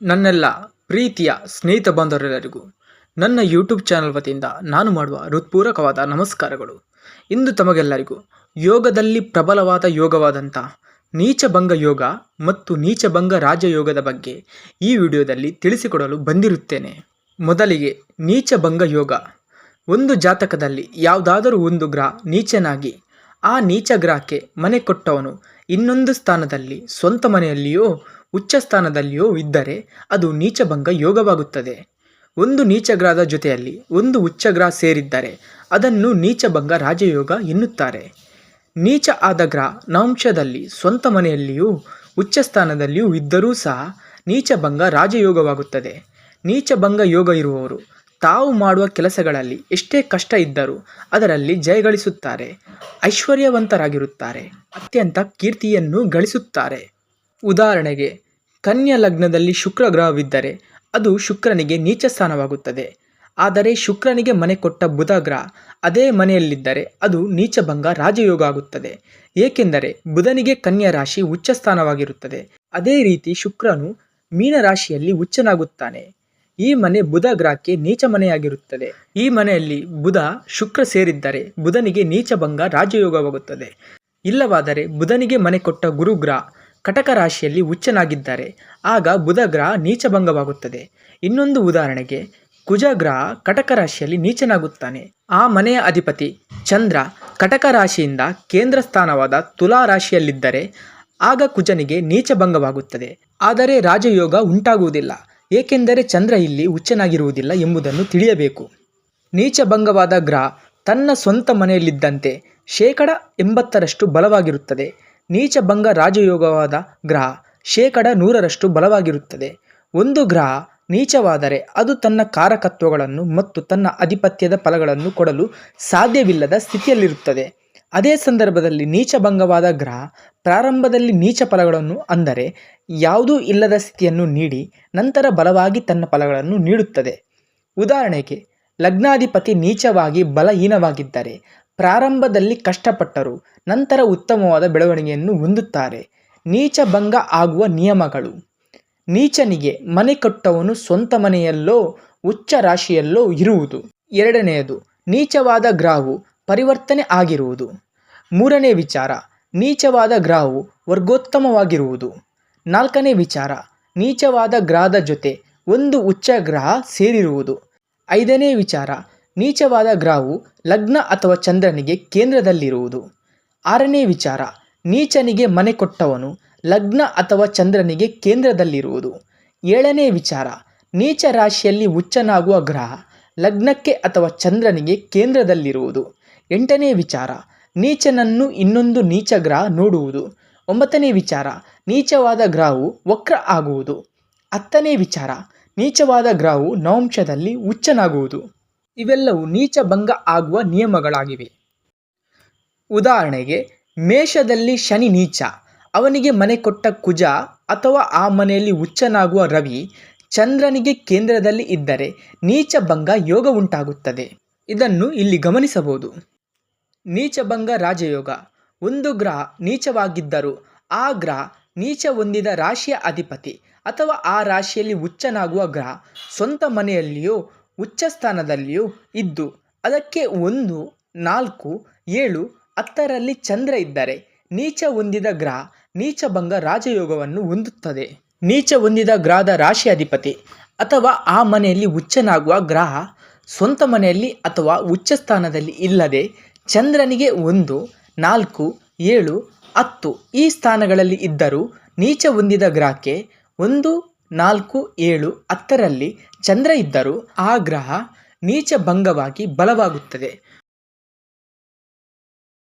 ನನ್ನೆಲ್ಲ ಪ್ರೀತಿಯ ಸ್ನೇಹಿತ ಬಾಂಧವರೆಲ್ಲರಿಗೂ ನನ್ನ ಯೂಟ್ಯೂಬ್ ಚಾನಲ್ ವತಿಯಿಂದ ನಾನು ಮಾಡುವ ಹೃತ್ಪೂರ್ವಕವಾದ ನಮಸ್ಕಾರಗಳು. ಇಂದು ತಮಗೆಲ್ಲರಿಗೂ ಯೋಗದಲ್ಲಿ ಪ್ರಬಲವಾದ ಯೋಗವಾದಂಥ ನೀಚಭಂಗ ಯೋಗ ಮತ್ತು ನೀಚಭಂಗ ರಾಜಯೋಗದ ಬಗ್ಗೆ ಈ ವಿಡಿಯೋದಲ್ಲಿ ತಿಳಿಸಿಕೊಡಲು ಬಂದಿರುತ್ತೇನೆ. ಮೊದಲಿಗೆ ನೀಚಭಂಗ ಯೋಗ. ಒಂದು ಜಾತಕದಲ್ಲಿ ಯಾವುದಾದರೂ ಒಂದು ಗ್ರಹ ನೀಚನಾಗಿ ಆ ನೀಚ ಗ್ರಹಕ್ಕೆ ಮನೆ ಕೊಟ್ಟವನು ಇನ್ನೊಂದು ಸ್ಥಾನದಲ್ಲಿ, ಸ್ವಂತ ಮನೆಯಲ್ಲಿಯೋ, ಉಚ್ಚ ಸ್ಥಾನದಲ್ಲಿಯೋ ಇದ್ದರೆ ಅದು ನೀಚಭಂಗ ಯೋಗವಾಗುತ್ತದೆ. ಒಂದು ನೀಚ ಗ್ರಹದ ಜೊತೆಯಲ್ಲಿ ಒಂದು ಉಚ್ಚಗ್ರಹ ಸೇರಿದ್ದರೆ ಅದನ್ನು ನೀಚಭಂಗ ರಾಜಯೋಗ ಎನ್ನುತ್ತಾರೆ. ನೀಚ ಆದ ಗ್ರಹ ನಾಂಶದಲ್ಲಿ, ಸ್ವಂತ ಮನೆಯಲ್ಲಿಯೂ, ಉಚ್ಚ ಸ್ಥಾನದಲ್ಲಿಯೂ ಇದ್ದರೂ ಸಹ ನೀಚಭಂಗ ರಾಜಯೋಗವಾಗುತ್ತದೆ. ನೀಚಭಂಗ ಯೋಗ ಇರುವವರು ತಾವು ಮಾಡುವ ಕೆಲಸಗಳಲ್ಲಿ ಎಷ್ಟೇ ಕಷ್ಟ ಇದ್ದರೂ ಅದರಲ್ಲಿ ಜಯಗಳಿಸುತ್ತಾರೆ, ಐಶ್ವರ್ಯವಂತರಾಗಿರುತ್ತಾರೆ, ಅತ್ಯಂತ ಕೀರ್ತಿಯನ್ನು ಗಳಿಸುತ್ತಾರೆ. ಉದಾಹರಣೆಗೆ, ಕನ್ಯಾ ಲಗ್ನದಲ್ಲಿ ಶುಕ್ರ ಗ್ರಹವಿದ್ದರೆ ಅದು ಶುಕ್ರನಿಗೆ ನೀಚ ಸ್ಥಾನವಾಗುತ್ತದೆ. ಆದರೆ ಶುಕ್ರನಿಗೆ ಮನೆ ಕೊಟ್ಟ ಬುಧ ಗ್ರಹ ಅದೇ ಮನೆಯಲ್ಲಿದ್ದರೆ ಅದು ನೀಚಭಂಗ ರಾಜಯೋಗ ಆಗುತ್ತದೆ. ಏಕೆಂದರೆ ಬುಧನಿಗೆ ಕನ್ಯಾ ರಾಶಿ ಉಚ್ಚ ಸ್ಥಾನವಾಗಿರುತ್ತದೆ. ಅದೇ ರೀತಿ ಶುಕ್ರನು ಮೀನ ರಾಶಿಯಲ್ಲಿ ಉಚ್ಚನಾಗುತ್ತಾನೆ. ಈ ಮನೆ ಬುಧ ಗ್ರಹಕ್ಕೆ ನೀಚ ಮನೆಯಾಗಿರುತ್ತದೆ. ಈ ಮನೆಯಲ್ಲಿ ಬುಧ, ಶುಕ್ರ ಸೇರಿದ್ದರೆ. ಬುಧನಿಗೆ ನೀಚ ಭಂಗ ರಾಜಯೋಗವಾಗುತ್ತದೆ. ಇಲ್ಲವಾದರೆ ಬುಧನಿಗೆ ಮನೆ ಕೊಟ್ಟ ಗುರುಗ್ರಹ ಕಟಕ ರಾಶಿಯಲ್ಲಿ ಉಚ್ಚನಾಗಿದ್ದಾರೆ ಆಗ ಬುಧ ಗ್ರಹ ನೀಚಭಂಗವಾಗುತ್ತದೆ ಇನ್ನೊಂದು ಉದಾಹರಣೆಗೆ ಕುಜ ಗ್ರಹ ಕಟಕ ರಾಶಿಯಲ್ಲಿ ನೀಚನಾಗುತ್ತಾನೆ. ಆ ಮನೆಯ ಅಧಿಪತಿ ಚಂದ್ರ ಕಟಕ ರಾಶಿಯಿಂದ ಕೇಂದ್ರ ಸ್ಥಾನವಾದ ತುಲಾ ರಾಶಿಯಲ್ಲಿದ್ದರೆ, ಆಗ ಕುಜನಿಗೆ ನೀಚಭಂಗವಾಗುತ್ತದೆ ಆದರೆ ರಾಜಯೋಗ ಉಂಟಾಗುವುದಿಲ್ಲ. ಏಕೆಂದರೆ ಚಂದ್ರ ಇಲ್ಲಿ ಉಚ್ಚನಾಗಿರುವುದಿಲ್ಲ ಎಂಬುದನ್ನು ತಿಳಿಯಬೇಕು. ನೀಚಭಂಗವಾದ ಗ್ರಹ ತನ್ನ ಸ್ವಂತ ಮನೆಯಲ್ಲಿದ್ದಂತೆ ಶೇಕಡ ಎಂಬತ್ತರಷ್ಟು ಬಲವಾಗಿರುತ್ತದೆ. ನೀಚಭಂಗ ರಾಜಯೋಗವಾದ ಗ್ರಹ ಶೇಕಡ ನೂರರಷ್ಟು ಬಲವಾಗಿರುತ್ತದೆ. ಒಂದು ಗ್ರಹ ನೀಚವಾದರೆ ಅದು ತನ್ನ ಕಾರಕತ್ವಗಳನ್ನು ಮತ್ತು ತನ್ನ ಆಧಿಪತ್ಯದ ಫಲಗಳನ್ನು ಕೊಡಲು ಸಾಧ್ಯವಿಲ್ಲದ ಸ್ಥಿತಿಯಲ್ಲಿರುತ್ತದೆ. ಅದೇ ಸಂದರ್ಭದಲ್ಲಿ ನೀಚಭಂಗವಾದ ಗ್ರಹ ಪ್ರಾರಂಭದಲ್ಲಿ ನೀಚ ಫಲಗಳನ್ನು ಅಂದರೆ ಯಾವುದೂ ಇಲ್ಲದ ಸ್ಥಿತಿಯನ್ನು ನೀಡಿ ನಂತರ ಬಲವಾಗಿ ತನ್ನ ಫಲಗಳನ್ನು ನೀಡುತ್ತದೆ. ಉದಾಹರಣೆಗೆ, ಲಗ್ನಾಧಿಪತಿ ನೀಚವಾಗಿ ಬಲಹೀನವಾಗಿದ್ದರೆ ಪ್ರಾರಂಭದಲ್ಲಿ ಕಷ್ಟಪಟ್ಟರು, ನಂತರ ಉತ್ತಮವಾದ ಬೆಳವಣಿಗೆಯನ್ನು ಹೊಂದುತ್ತಾರೆ. ನೀಚ ಭಂಗ ಆಗುವ ನಿಯಮಗಳು. ನೀಚನಿಗೆ ಮನೆ ಕಟ್ಟವನು ಸ್ವಂತ ಮನೆಯಲ್ಲೋ, ಉಚ್ಚ ರಾಶಿಯಲ್ಲೋ ಇರುವುದು. ಎರಡನೆಯದು, ನೀಚವಾದ ಗ್ರಹವು ಪರಿವರ್ತನೆ ಆಗಿರುವುದು. ಮೂರನೇ ವಿಚಾರ, ನೀಚವಾದ ಗ್ರಹವು ವರ್ಗೋತ್ತಮವಾಗಿರುವುದು. ನಾಲ್ಕನೇ ವಿಚಾರ, ನೀಚವಾದ ಗ್ರಹದ ಜೊತೆ ಒಂದು ಉಚ್ಚ ಗ್ರಹ ಸೇರಿರುವುದು. ಐದನೇ ವಿಚಾರ, ನೀಚವಾದ ಗ್ರಹವು ಲಗ್ನ ಅಥವಾ ಚಂದ್ರನಿಗೆ ಕೇಂದ್ರದಲ್ಲಿರುವುದು. ಆರನೇ ವಿಚಾರ, ನೀಚನಿಗೆ ಮನೆ ಕೊಟ್ಟವನು ಲಗ್ನ ಅಥವಾ ಚಂದ್ರನಿಗೆ ಕೇಂದ್ರದಲ್ಲಿರುವುದು. ಏಳನೇ ವಿಚಾರ, ನೀಚ ರಾಶಿಯಲ್ಲಿ ಉಚ್ಚನಾಗುವ ಗ್ರಹ ಲಗ್ನಕ್ಕೆ ಅಥವಾ ಚಂದ್ರನಿಗೆ ಕೇಂದ್ರದಲ್ಲಿರುವುದು. ಎಂಟನೇ ವಿಚಾರ, ನೀಚನನ್ನು ಇನ್ನೊಂದು ನೀಚ ಗ್ರಹ ನೋಡುವುದು. ಒಂಬತ್ತನೇ ವಿಚಾರ, ನೀಚವಾದ ಗ್ರಹವು ವಕ್ರ ಆಗುವುದು. ಹತ್ತನೇ ವಿಚಾರ, ನೀಚವಾದ ಗ್ರಹವು ನವಂಶದಲ್ಲಿ ಉಚ್ಚನಾಗುವುದು ಇವೆಲ್ಲವೂ ನೀಚ ಭಂಗ ಆಗುವ ನಿಯಮಗಳಾಗಿವೆ. ಉದಾಹರಣೆಗೆ, ಮೇಷದಲ್ಲಿ ಶನಿ ನೀಚ, ಅವನಿಗೆ ಮನೆ ಕೊಟ್ಟ ಕುಜ ಅಥವಾ ಆ ಮನೆಯಲ್ಲಿ ಉಚ್ಚನಾಗುವ ರವಿ ಚಂದ್ರನಿಗೆ ಕೇಂದ್ರದಲ್ಲಿ ಇದ್ದರೆ ನೀಚ ಭಂಗ ಯೋಗ ಉಂಟಾಗುತ್ತದೆ. ಇದನ್ನು ಇಲ್ಲಿ ಗಮನಿಸಬಹುದು. ನೀಚಭಂಗ ರಾಜಯೋಗ. ಒಂದು ಗ್ರಹ ನೀಚವಾಗಿದ್ದರೂ ಆ ಗ್ರಹ ನೀಚ ಹೊಂದಿದ ರಾಶಿಯ ಅಧಿಪತಿ ಅಥವಾ ಆ ರಾಶಿಯಲ್ಲಿ ಉಚ್ಚನಾಗುವ ಗ್ರಹ ಸ್ವಂತ ಮನೆಯಲ್ಲಿಯೋ ಉಚ್ಚ ಸ್ಥಾನದಲ್ಲಿಯೂ ಇದ್ದು ಅದಕ್ಕೆ ಒಂದು, ನಾಲ್ಕು, ಏಳು, ಹತ್ತರಲ್ಲಿ ಚಂದ್ರ ಇದ್ದರೆ ನೀಚ ಹೊಂದಿದ ಗ್ರಹ ನೀಚಭಂಗ ರಾಜಯೋಗವನ್ನು ಹೊಂದುತ್ತದೆ. ನೀಚ ಹೊಂದಿದ ಗ್ರಹದ ರಾಶಿ ಅಧಿಪತಿ ಅಥವಾ ಆ ಮನೆಯಲ್ಲಿ ಉಚ್ಚನಾಗುವ ಗ್ರಹ ಸ್ವಂತ ಮನೆಯಲ್ಲಿ ಅಥವಾ ಉಚ್ಚ ಸ್ಥಾನದಲ್ಲಿ ಇಲ್ಲದೆ ಚಂದ್ರನಿಗೆ ಒಂದು, ನಾಲ್ಕು, ಏಳು, ಹತ್ತು ಈ ಸ್ಥಾನಗಳಲ್ಲಿ ಇದ್ದರೂ ನೀಚ ಹೊಂದಿದ ಗ್ರಹಕ್ಕೆ ಒಂದು, ನಾಲ್ಕು, ಏಳು, ಹತ್ತರಲ್ಲಿ ಚಂದ್ರ ಇದ್ದರೂ ಆ ಗ್ರಹ ನೀಚ ಭಂಗವಾಗಿ ಬಲವಾಗುತ್ತದೆ.